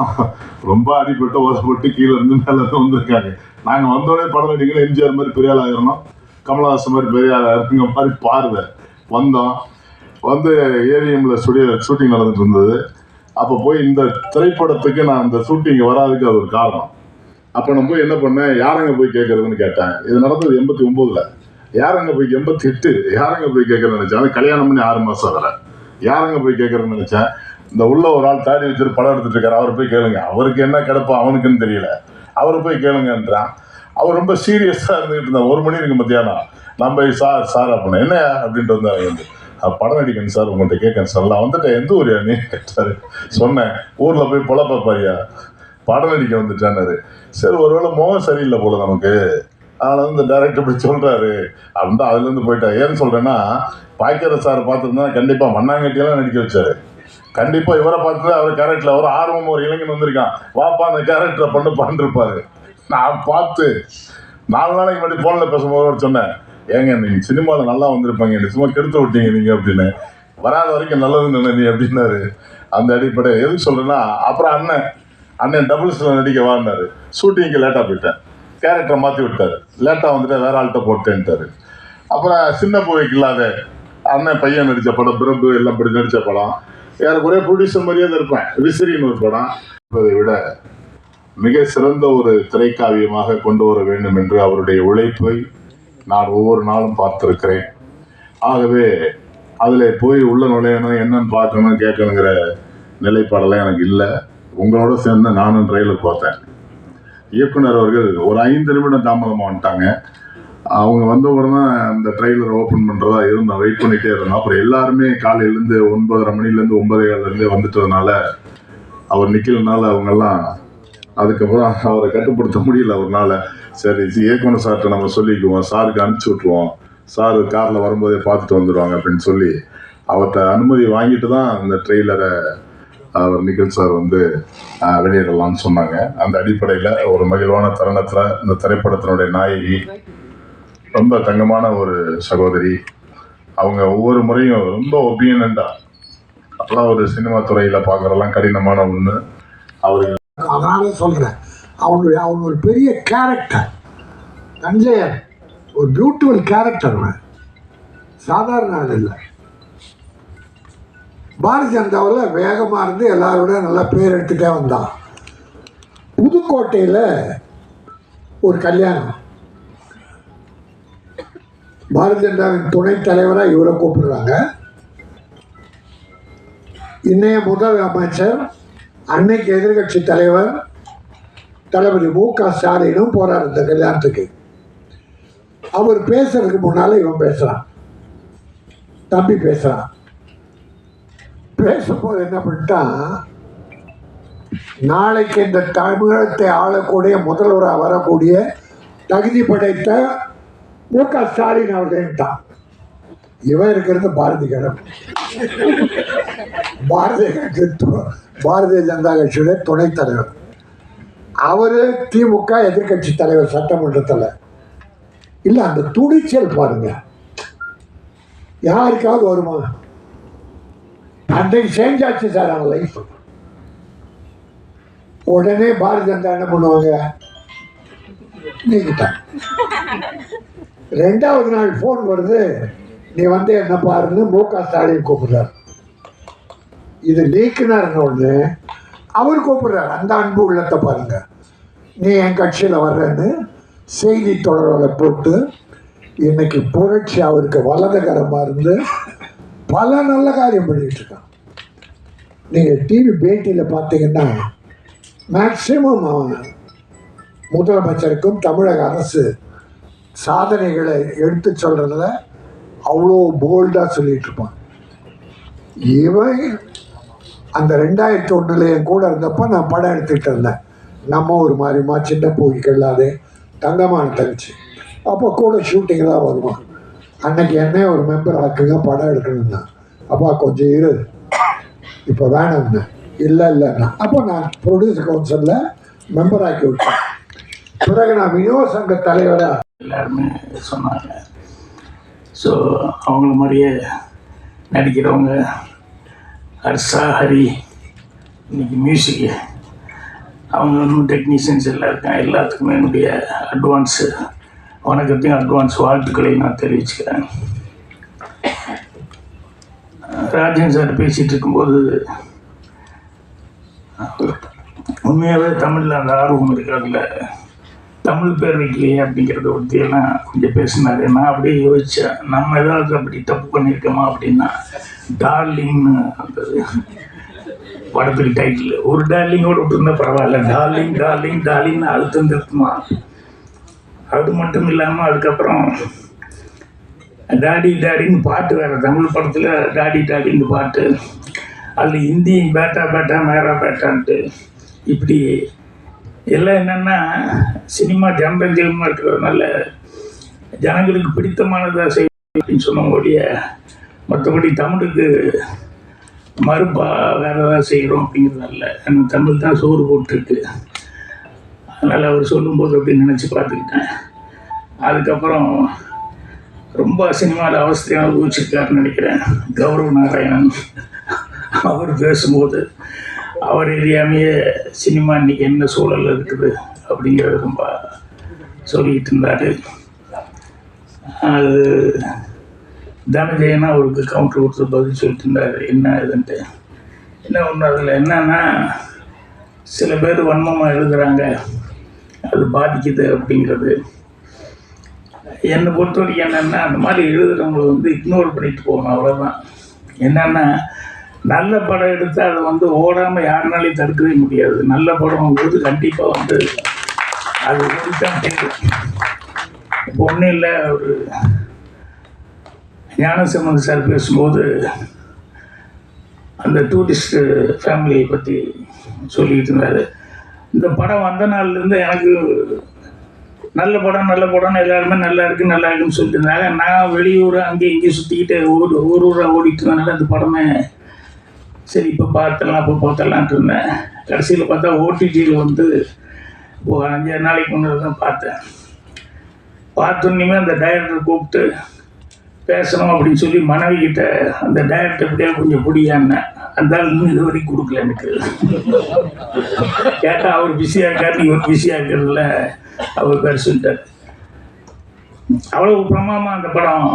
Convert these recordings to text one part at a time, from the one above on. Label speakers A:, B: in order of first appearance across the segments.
A: எல்லாம் ரொம்ப அடிபட்டு ஓதப்பட்டு கீழே இருந்து மேலே இருந்து வந்திருக்காங்க. நாங்கள் வந்தோடனே படம் நடிக்கணும் எம்ஜிஆர் மாதிரி பெரிய ஆள் ஆயிரணும். கமலஹாசன் மாதிரி பெரிய ஆள் ஆயிருங்க மாதிரி பார்வை. வந்தோம். வந்து ஏவிஎம்ல ஸ்டுடியோ ஷூட்டிங் நடந்துட்டு இருந்தது. அப்போ போய் இந்த திரைப்படத்துக்கு நான் இந்த ஷூட்டிங் வராதுக்கு அது ஒரு காரணம். அப்போ நான் போய் என்ன பண்ணேன்? யாரங்க போய் கேட்கறதுன்னு கேட்டேன். இது நடந்தது எண்பத்தி ஒம்போதில். யாரங்க போய் எண்பத்தி எட்டு யாரங்க போய் கேட்கறதுன்னு நினச்சேன். அது கல்யாணம் பண்ணி ஆறு மாதம் அதில் யாரங்க போய் கேட்கறதுன்னு நினச்சேன்? இந்த உள்ள ஒரு ஆள் தாடி வச்சுட்டு படம் எடுத்துட்டு இருக்காரு. அவர் போய் கேளுங்க. அவருக்கு என்ன கிடப்போ அவனுக்குன்னு தெரியல. அவர் போய் கேளுங்கன்றான். அவர் ரொம்ப சீரியஸாக இருந்துகிட்டு இருந்தார். ஒரு மணி இருக்கு மத்தியானம். நம்ம போய் சார் சார் அப்படின்னு. என்ன? அப்படின்ட்டு வந்து அவர் வந்து படம் நடிக்கணும் சார். உங்கள்கிட்ட கேட்கணும் சார். நான் வந்துட்டேன். எந்த ஊரியா நீ? கேட்டார். சொன்னேன். ஊரில் போய் பொழப்பாப்பாரியா படம் நடிக்க வந்துட்டானாரு சரி ஒருவேளை முகம் சரியில்லை போல நமக்கு. அதில் வந்து டைரக்டர் இப்படி சொல்கிறாரு அப்படின்னு அதுலேருந்து போயிட்டார். ஏன்னு சொல்கிறேன்னா பாய்க்கிற சார் பார்த்துருந்தா கண்டிப்பாக மண்ணாங்கட்டியெல்லாம் நடிக்க வச்சாரு. கண்டிப்பாக இவரை பார்த்து அவர் கேரக்டரில் ஒரு ஆர்வம் ஒரு இளைஞன் வந்திருக்கான். வாப்பா அந்த கேரக்டரை பண்ணு பண்ணிருப்பாரு நான் பார்த்து நாலு நாளைக்கு முன்னாடி ஃபோனில் பேசும்போது சொன்னேன் ஏங்க நீங்கள் சினிமாவில் நல்லா வந்திருப்பாங்க சும்மா கெடுத்து விட்டீங்க நீங்கள் அப்படின்னு. வராத வரைக்கும் நல்லதுன்னு நினை நீ அப்படின்னாரு. அந்த அடிப்படை எதுக்கு சொல்கிறேன்னா அப்புறம் அண்ணன் அண்ணன் டபுள்ஸில் நடிக்க வாங்கினாரு ஷூட்டிங்க்கு லேட்டாக போயிட்டேன் கேரக்டரை மாற்றி விட்டாரு. லேட்டாக வந்துட்டு வேற ஆள்கிட்ட போட்டேன்ட்டாரு. அப்புறம் சின்ன புகைக்கு இல்லாத அண்ணன் பையன் நடித்த படம் பிரபு எல்லாம் இப்படி நடித்த படம் ஏறக்குறைய ப்ரொடியூசர் மாதிரியே தான் இருப்பேன். விசிறின்னு ஒரு படம். என்பதை விட மிக சிறந்த ஒரு திரைக்காவியமாக கொண்டு வர வேண்டும் என்று அவருடைய உழைப்பை நான் ஒவ்வொரு நாளும் பார்த்துருக்கிறேன். ஆகவே அதில் போய் உள்ள நுழையணும் என்னன்னு பார்க்கணும் கேட்கணுங்கிற நிலைப்பாடெல்லாம் எனக்கு இல்லை. உங்களோட சேர்ந்து நானும் ட்ரெயிலர் பார்த்தேன். இயக்குனர் அவர்கள் ஒரு ஐந்து நிமிடம் தாமதமாக வந்துட்டாங்க அவங்க வந்த உடனே அந்த ட்ரெய்லர் ஓப்பன் பண்ணுறதா இருந்தோம் வெயிட் பண்ணிகிட்டே இருந்தோம் அப்புறம் எல்லாருமே காலையிலேருந்து ஒன்பதரை மணிலேருந்து ஒன்பதே காலிலேருந்து வந்துட்டதுனால அவர் நிற்கலனால அவங்கெல்லாம் அதுக்கப்புறம் அவரை கட்டுப்படுத்த முடியல அவர்னால. சரி இயக்குன இயக்குனர் சார்கிட்ட நம்ம சொல்லிக்குவோம். சாருக்கு அனுப்பிச்சி விட்ருவோம் சார் காரில் வரும்போதே பார்த்துட்டு வந்துடுவாங்க அப்படின்னு சொல்லி அவர்கிட்ட அனுமதி வாங்கிட்டு தான் அந்த ட்ரெய்லரை அவர் நிகில் சார் வந்து வெளியிடலாம்னு சொன்னாங்க. அந்த அடிப்படையில் ஒரு மகிழ்வான தருணத்தில் இந்த திரைப்படத்தினுடைய நாயகி ரொம்ப தங்கமான ஒரு சகோதரி. அவங்க ஒவ்வொரு முறையும் ரொம்ப ஒபீனியண்டாக அப்போலாம் ஒரு சினிமா துறையில் பாக்குறதெல்லாம் கடினமான ஒன்று அவருக்கு
B: அதனால சொல்கிறேன் அவனுடைய அவன் ஒரு பெரிய கேரக்டர் தஞ்சையர் ஒரு பியூட்டிஃபுல் கேரக்டர் அவன். சாதாரண ஆள் இல்லை. பாரதிய ஜனதாவில் வேகமாக இருந்து எல்லாரோட நல்லா பேர் எடுத்துகிட்டே வந்தான். புதுக்கோட்டையில் ஒரு கல்யாணம். பாரதிய ஜனதாவின் துணைத் தலைவராக இவரை கூப்பிடுறாங்க. இன்னைய முதல் அமைச்சர் அன்னைக்கு எதிர்கட்சி தலைவர் தளபதி மு க ஸ்டாலினும் போறார் இந்த கல்யாணத்துக்கு. அவர் பேசுறதுக்கு முன்னால இவன் பேசுறான். தம்பி பேசுறான். பேசும்போது என்ன பண்ணிட்டான்? நாளைக்கு இந்த தமிழகத்தை ஆளக்கூடிய முதல்வராக வரக்கூடிய தகுதி படைத்த மு க ஸ்டாலின் தான் இவன் இருக்கிறது பாரதி கடம் பாரதிய கட்சி பாரதிய ஜனதா கட்சியுடைய துணைத் தலைவர். அவர் திமுக எதிர்க்கட்சி தலைவர் சட்டமன்றத்தில். இல்லை அந்த துணிச்சல் பாருங்க. யாருக்காவது வருமா அன்றைக்கு சேஞ்சாச்சு சார் அவன் லைஃப் உடனே பாரதிய ஜனதா என்ன பண்ணுவாங்க? நீக்கிட்டாங்க. ரெண்டாவது நாள் ஃபோன் வருது. நீ வந்து என்ன பாருன்னு மு க ஸ்டாலின் கூப்பிடுறார். இது நீக்கினார்னு ஒன்று அவர் கூப்பிடுறார். அந்த அன்பு உள்ளத்தை பாருங்க. நீ என் கட்சியில் வர்றேன்னு செய்தி தொடர்களை போட்டு இன்னைக்கு புரட்சி அவருக்கு வலதுகரமாக இருந்து பல நல்ல காரியம் பண்ணிகிட்டு இருக்கான். நீங்கள் டிவி பேட்டியில் பார்த்தீங்கன்னா மேக்சிமம் அவன் முதலமைச்சருக்கும் தமிழக அரசு சாதனைகளை எடுத்து சொல்கிறதுல அவ்வளோ போல்டாக சொல்லிட்டு இருப்பான் இவன் அந்த ரெண்டாயிரத்தி ஒன்றில் என் கூட இருந்தப்போ நான் படம் எடுத்துக்கிட்டு இருந்தேன். நம்ம ஒரு மாதிரிமா சின்ன பூவிக்கல்லாதே தங்கமான தங்கச்சி. அப்போ கூட ஷூட்டிங் தான் வருவான். அன்னைக்கு என்ன ஒரு மெம்பர் ஆக்குங்க படம் எடுக்கணும்னா. அப்பா கொஞ்சம் இரு. இப்போ வேணாம்ண்ணா இல்லை இல்லைண்ணா அப்போ நான் ப்ரொடியூசர் கவுன்சிலில் மெம்பர் ஆக்கி விட்டேன். பிறகு நான் விநியோக சங்க தலைவராக
C: எல்லாருமே சொன்னாங்க. ஸோ அவங்கள மாதிரியே நடிக்கிறவங்க ஹர்ஷா ஹரி இன்னைக்கு மியூசிக்கு அவங்க இன்னும் டெக்னீஷியன்ஸ் எல்லாம் இருக்காங்க. எல்லாத்துக்குமே என்னுடைய அட்வான்ஸு வணக்கத்தையும் அட்வான்ஸ் வாழ்த்துக்களையும் நான் தெரிவிச்சுக்கிறேன். ராஜன் சார் பேசிகிட்டு இருக்கும்போது உண்மையாகவே தமிழில் அந்த ஆர்வம் இருக்கு. அதில் தமிழ் பேர் வைக்கலையே அப்படிங்கிறத பற்றியெல்லாம் கொஞ்சம் பேசினாரு. நான் அப்படியே யோசித்தேன் நம்ம ஏதாவது அப்படி தப்பு பண்ணியிருக்கோமா அப்படின்னா டார்லிங்னு அந்த படத்துக்கு டைட்டில் ஒரு டார்லிங்கோட விட்டுருந்தா பரவாயில்ல. டார்லிங் டார்லிங் டார்லிங்னு அழுத்தம் திருத்துமா. அது மட்டும் இல்லாமல் அதுக்கப்புறம் டாடி டாடின்னு பாட்டு வேறு தமிழ் படத்தில் டாடி டாடின்னு பாட்டு. அதில் ஹிந்தி பேட்டா பேட்டா மேரா பேட்டான்ட்டு இப்படி எல்லாம் என்னென்னா சினிமா ஜனரஞ்சகமாக இருக்கிறதுனால ஜனங்களுக்கு பிடித்தமானதாக செய்ய அப்படின்னு சொன்ன மற்றபடி தமிழுக்கு மறுப்பா வேறு ஏதாவது செய்கிறோம் அப்படிங்கிறதல்ல ஏன்னா தமிழ் தான் சோறு போட்டிருக்கு. அதனால் அவர் சொல்லும்போது அப்படி நினச்சி பார்த்துக்கிட்டேன். அதுக்கப்புறம் ரொம்ப சினிமாவில் அவஸ்தையாக அனுபவிச்சிருக்காருன்னு நினைக்கிறேன். கௌரவ நாராயணன் அவர் பேசும்போது. அவர் எரியாமையே சினிமா இன்னைக்கு என்ன சூழல் இருக்குது அப்படிங்கிறது ரொம்ப சொல்லிக்கிட்டு இருந்தார். அது தனஜெயனா அவருக்கு கவுண்டர் கொடுத்து பதில் சொல்லிட்டு இருந்தார். என்ன இதுன்ட்டு. என்ன ஒன்று அதில் என்னன்னா சில பேர் வன்மமாக எழுதுகிறாங்க அது பாதிக்குது அப்படிங்கிறது. என்னை பொறுத்த வரைக்கும் என்னென்னா அந்த மாதிரி எழுதுகிறவங்களை வந்து இக்னோர் பண்ணிட்டு போகணும் அவ்வளோதான் என்னென்னா நல்ல படம் எடுத்து அதை வந்து ஓடாமல் யாருனாலையும் தடுக்கவே முடியாது. நல்ல படம்ங்கிறது கண்டிப்பாக வந்து அது ஓடித்தான் இப்போ ஒன்றும் இல்லை ஒரு ஞானசம்பந்த சார் பேசும்போது அந்த டூரிஸ்ட் ஃபேமிலியை பற்றி சொல்லிக்கிட்டு இருந்தார். இந்த படம் வந்த நாள்லேருந்து எனக்கு நல்ல படம் நல்ல படம்னு எல்லாருமே நல்லா இருக்கு நல்லா இருக்குன்னு சொல்லிட்டு இருந்தாங்க. நான் வெளியூர் அங்கேயும் இங்கேயும் சுற்றிக்கிட்டு ஊர் ஊர் ஊராக ஓடிட்டு இருந்தனால அந்த படமே சரி இப்போ பார்த்துடலாம் அப்போ பார்த்தலான்ட்டு இருந்தேன். கடைசியில் பார்த்தா ஓடிடியில் வந்து ஒரு அஞ்சாறு நாளைக்கு முன்னாடி தான் பார்த்தேன். பார்த்தோன்னே அந்த டைரக்டர் கூப்பிட்டு பேசணும் அப்படின்னு சொல்லி மனைவி கிட்ட அந்த டைரக்டர் எப்படியா கொஞ்சம் பிடியான்னு அந்த இன்னும் இது வரைக்கும் கொடுக்கல எனக்கு. கேட்டால் அவர் பிஸியாக இருக்காரு இவர் பிஸியாக இருக்கிறதுல அவர் பேர் சொல்லிட்டார். அவ்வளோ பிரமாமா அந்த படம்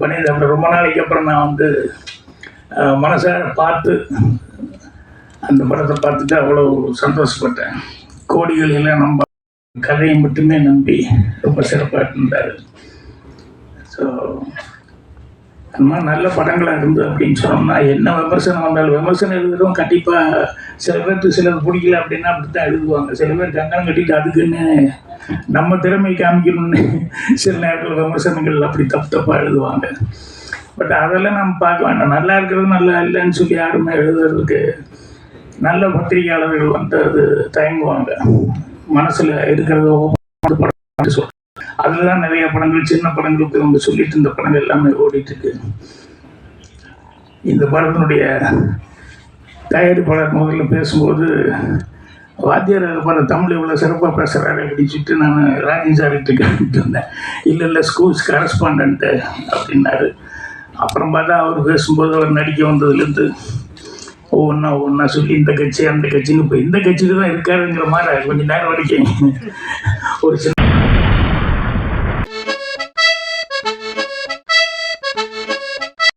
C: பண்ணியிருந்தேன் அப்புறம் ரொம்ப நாளைக்கு அப்புறம் நான் வந்து மனசை மனசார பார்த்து அந்த படத்தை பார்த்துட்டு அவ்வளோ சந்தோஷப்பட்டேன். கோடிகளெல்லாம் நம்ம கதையை மட்டுமே நம்பி ரொம்ப சிறப்பாக இருந்தார். ஸோ அந்த மாதிரி நல்ல படங்களாக இருந்து அப்படின்னு சொன்னோம்னா என்ன விமர்சனம் வந்தாலும் விமர்சனம் எழுதுறோம் கண்டிப்பாக சில பேருக்கு சிலர் பிடிக்கல அப்படின்னா அப்படி தான் எழுதுவாங்க. சில பேர் கங்கணம் கட்டிட்டு அதுக்குன்னு நம்ம திறமை காமிக்கணும்னு சில நேரத்தில் விமர்சனங்கள் அப்படி தப்பு தப்பாக எழுதுவாங்க. பட் அதெல்லாம் நம்ம பார்க்க வேண்டாம். நல்லா இருக்கிறது நல்லா இல்லைன்னு சொல்லி யாருமே எழுதுறதுக்கு நல்ல பத்திரிகையாளர்கள் வந்து அது தயங்குவாங்க மனசில் இருக்கிறத open அதில் தான் நிறைய படங்கள் சின்ன படங்களுக்கு அவங்க சொல்லிட்டு இருந்த படங்கள் எல்லாமே ஓடிட்டு இருக்கு. இந்த படத்தினுடைய தயாரிப்பாளர் முதல்ல பேசும்போது வாத்தியார் படம் தமிழ் இவ்வளோ சிறப்பாக பேசுகிறாரு அப்படின்னு சொல்லிட்டு நான் ராஜன் சார்கிட்ட கேட்டுட்டு இருந்தேன் இல்லை இல்லை ஸ்கூல்ஸ் கரஸ்பாண்டன்ட்டு அப்படின்னாரு. அப்புறம் பார்த்தா அவர் பேசும்போது அவர் நடிக்க வந்ததுலேருந்து ஒவ்வொன்றா ஒவ்வொன்றா சொல்லி இந்த கட்சி அந்த கட்சின்னு இப்போ இந்த கட்சிக்கு தான் இருக்காருங்கிற மாதிரி கொஞ்சம் நேரம் வரைக்கும். ஒரு சின்ன